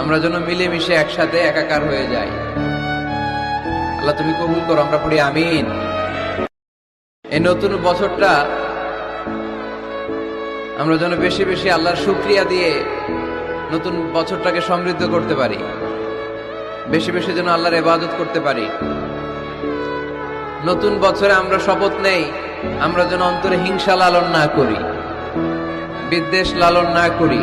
আমরা যেন মিলেমিশে একসাথে একাকার হয়ে যাই। আল্লাহ, তুমি কবুল করো, আমরা পড়ি আমিন। এই নতুন বছরটা আমরা যেন বেশি বেশি আল্লাহর শুক্রিয়া দিয়ে নতুন বছরটাকে সমৃদ্ধ করতে পারি। বেশি বেশি যেন আল্লাহর ইবাদত করতে পারি। নতুন বছরে আমরা শপথ নেই, আমরা যেন অন্তরে হিংসা লালন না করি, বিদ্বেষ লালন না করি।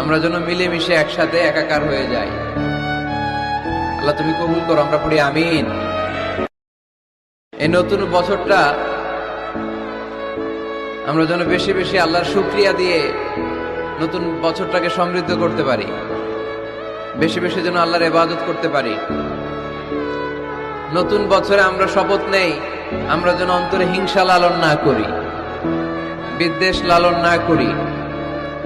আমরা যেন মিলেমিশে একসাথে একাকার হয়ে যাই। আল্লাহ, তুমি কবুল করো, আমরা পড়ি আমিন। এই নতুন বছরটা আমরা যেন বেশি বেশি আল্লাহর শুক্রিয়া দিয়ে নতুন বছরটাকে সমৃদ্ধ করতে পারি। বেশি বেশি যেন আল্লাহর ইবাদত করতে পারি। নতুন বছরে আমরা শপথ নেই, আমরা যেন অন্তরে হিংসা লালন না করি, বিদ্বেষ লালন না করি।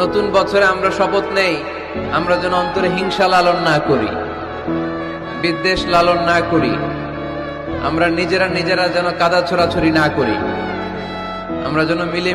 নতুন বছরে আমরা শপথ নেই, আমরা যেন অন্তরে হিংসা লালন না করি, বিদ্বেষ লালন না করি, আমরা নিজেরা নিজেরা যেন কাদা ছোড়াছড়ি না করি, আমরা যেন মিলে